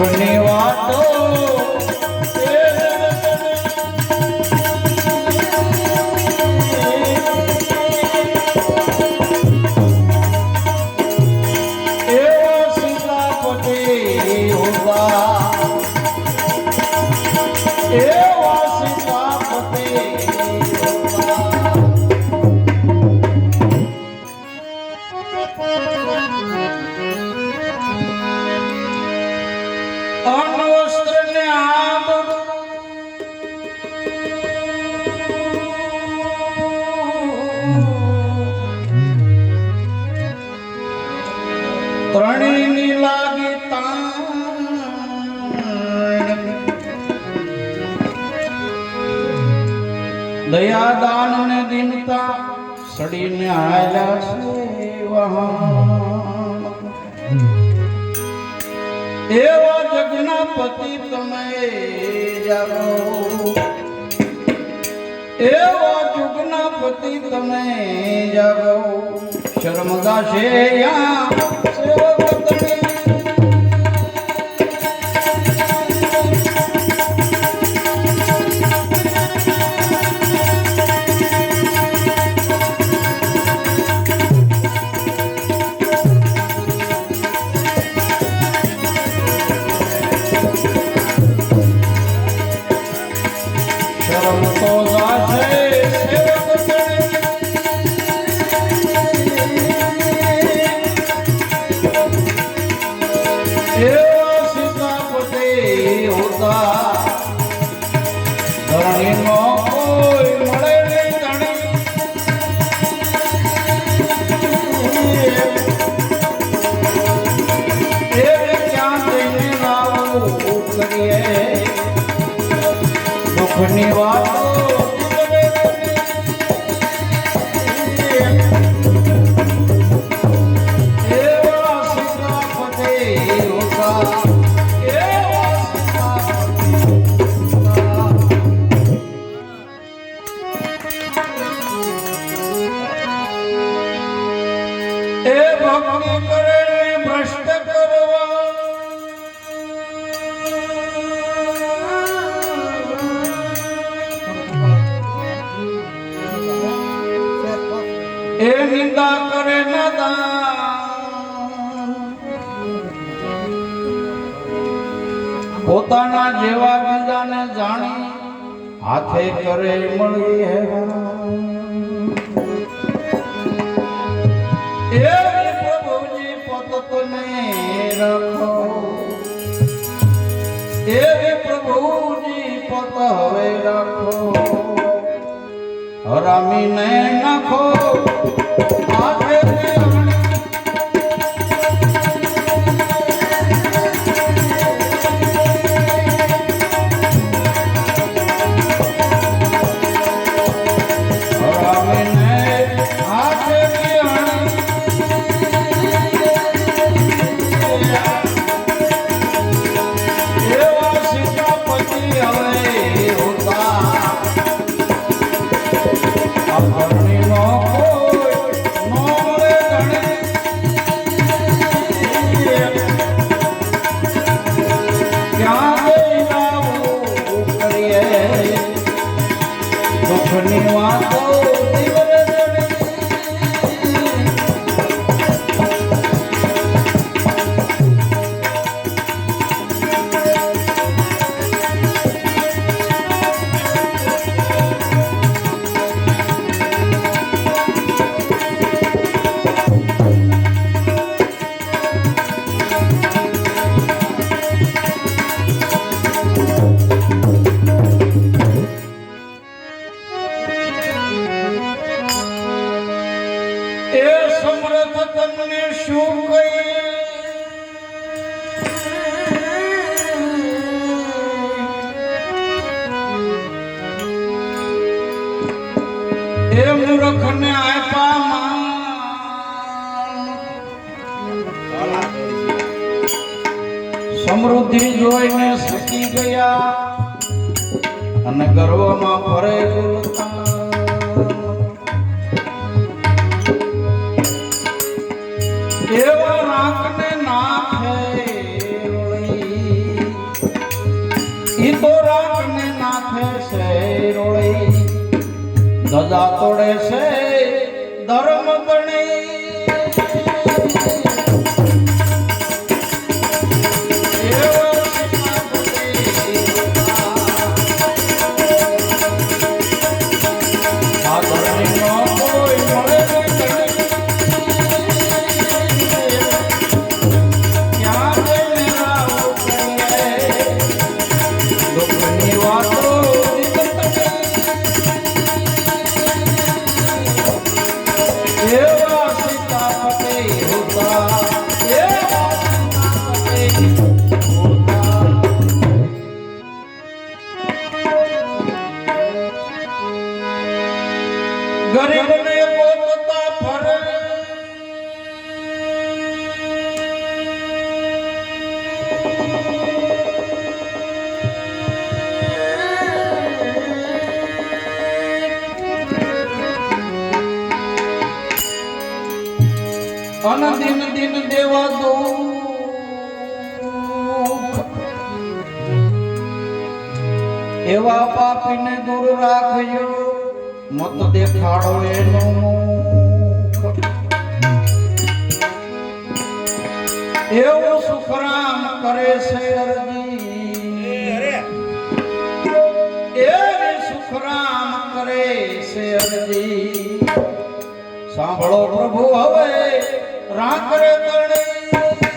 अपने દયા દાન ને દીનતા સડીને આયા છે વહાણ. એવા જગના પતિ તમે જાગો એવા જુગના પતિ તમે જાગો શરમ છે યા પોતાના જેવા બીજાને જાણી હાથે કરે મળી હે પ્રભુજી પતતને રાખો. એ પ્રભુજી પત હવે રાખો. હરામીને નાખો. Thank એ મૂર્ખને આપ્યા સમૃદ્ધિ જોઈને સકી ગયા અને ગર્વમાં ફરે ગુલતા দজা তোড়ে সে ধর্ম ગરીબને દિન દિન દેવા દો એવા પાપીને દૂર રાખજો. મત દેખાડો એનો એવું સુખરામ કરે છે અરજી એવી સુખરામ કરે છે અરજી સાંભળો પ્રભુ હવે રાખ રે તણે